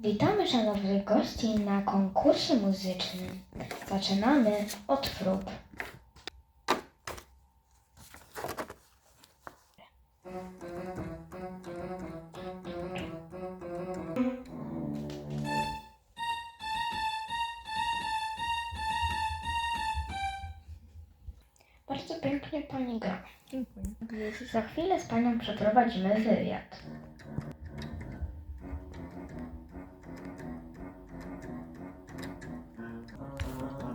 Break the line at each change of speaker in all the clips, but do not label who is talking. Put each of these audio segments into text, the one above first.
Witamy szanownych gości na konkursie muzycznym. Zaczynamy od prób. Bardzo pięknie pani gra.
Dziękuję.
Za chwilę z panią przeprowadzimy wywiad.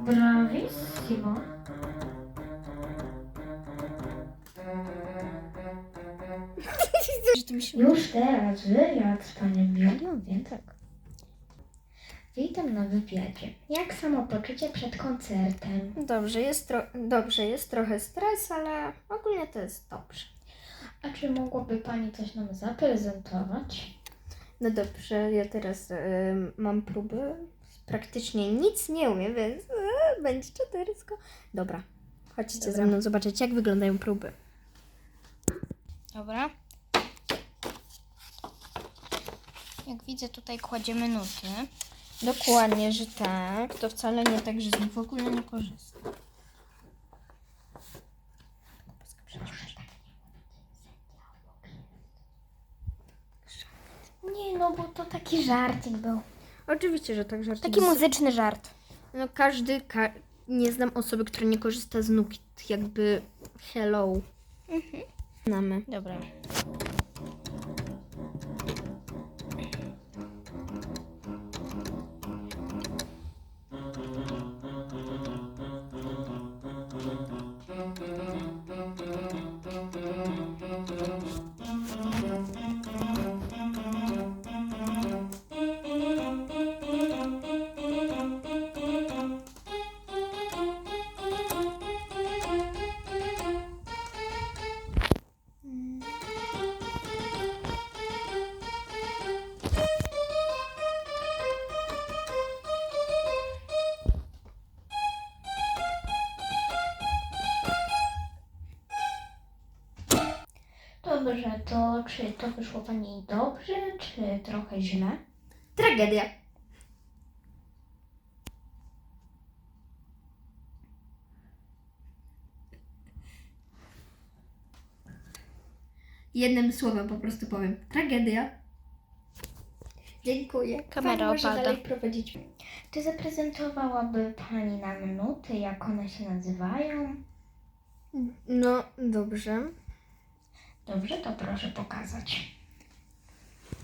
Bravissimo. Już teraz wywiad z panią Julią, więc tak. Witam na wywiadzie. Jak samopoczucie przed koncertem?
Dobrze jest, tro... dobrze, jest trochę stres, ale ogólnie to jest dobrze.
A czy mogłaby pani coś nam zaprezentować?
No dobrze, ja teraz em, mam próby. Praktycznie nic nie umiem, więc będzie czadersko. Dobra, chodźcie
Dobra.
ze mną zobaczyć, jak wyglądają próby. Dobra. Jak widzę, tutaj kładziemy nuty. Dokładnie, że tak. To wcale nie tak, że z nich w ogóle nie korzystam.
Nie no, bo to taki żarcik był.
Oczywiście, że tak żart.
Taki muzyczny żart.
No każdy, ka- nie znam osoby, która nie korzysta z nóg, jakby hello. Znamy.
Dobra. Dobrze, to czy to wyszło pani dobrze, czy trochę źle?
Tragedia. Jednym słowem po prostu powiem. Tragedia. Dziękuję.
Kamera
Pan może
opada.
dalej prowadzić.
Czy zaprezentowałaby pani nam nuty, jak one się nazywają?
No, dobrze.
Dobrze, to proszę pokazać.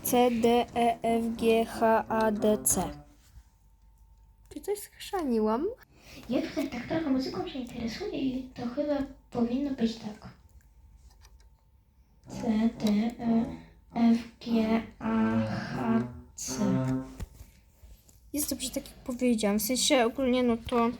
C, D, E, F, G, H, A, D, C. Czy coś schrzaniłam?
Ja tutaj tak trochę muzyką się interesuję i to chyba powinno być tak. C, D, E, F, G, A, H, C.
Jest dobrze, tak jak powiedziałam. W sensie ogólnie, no to.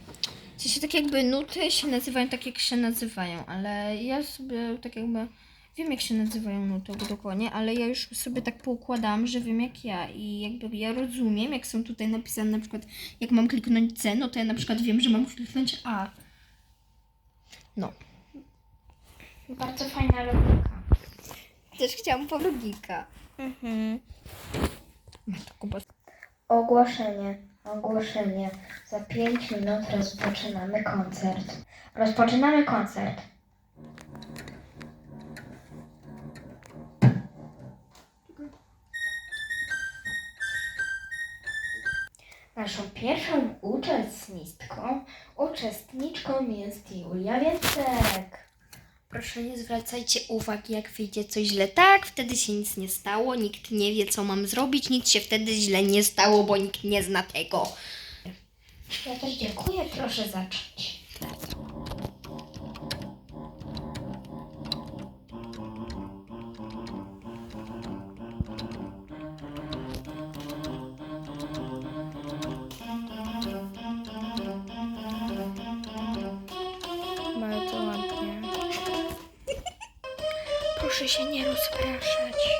W sensie tak jakby nuty się nazywają tak, jak się nazywają, ale ja sobie tak jakby. Wiem, jak się nazywają nuty dokładnie, ale ja już sobie tak poukładałam, że wiem jak ja i jakby ja rozumiem, jak są tutaj napisane na przykład, jak mam kliknąć C, no to ja na przykład wiem, że mam kliknąć A. No.
Bardzo fajna logika.
Też chciałam powrogika. Mhm. Matko boska.
Ogłoszenie, ogłoszenie. Za 5 minut rozpoczynamy koncert. Rozpoczynamy koncert. Naszą pierwszą uczestniczką, uczestniczką jest Julia Więcek.
Proszę nie zwracajcie uwagi, jak wyjdzie coś źle. Tak, wtedy się nic nie stało, nikt nie wie, co mam zrobić, nic się wtedy źle nie stało, bo nikt nie zna tego.
Ja też dziękuję, proszę zacząć. proszę się nie rozpraszać.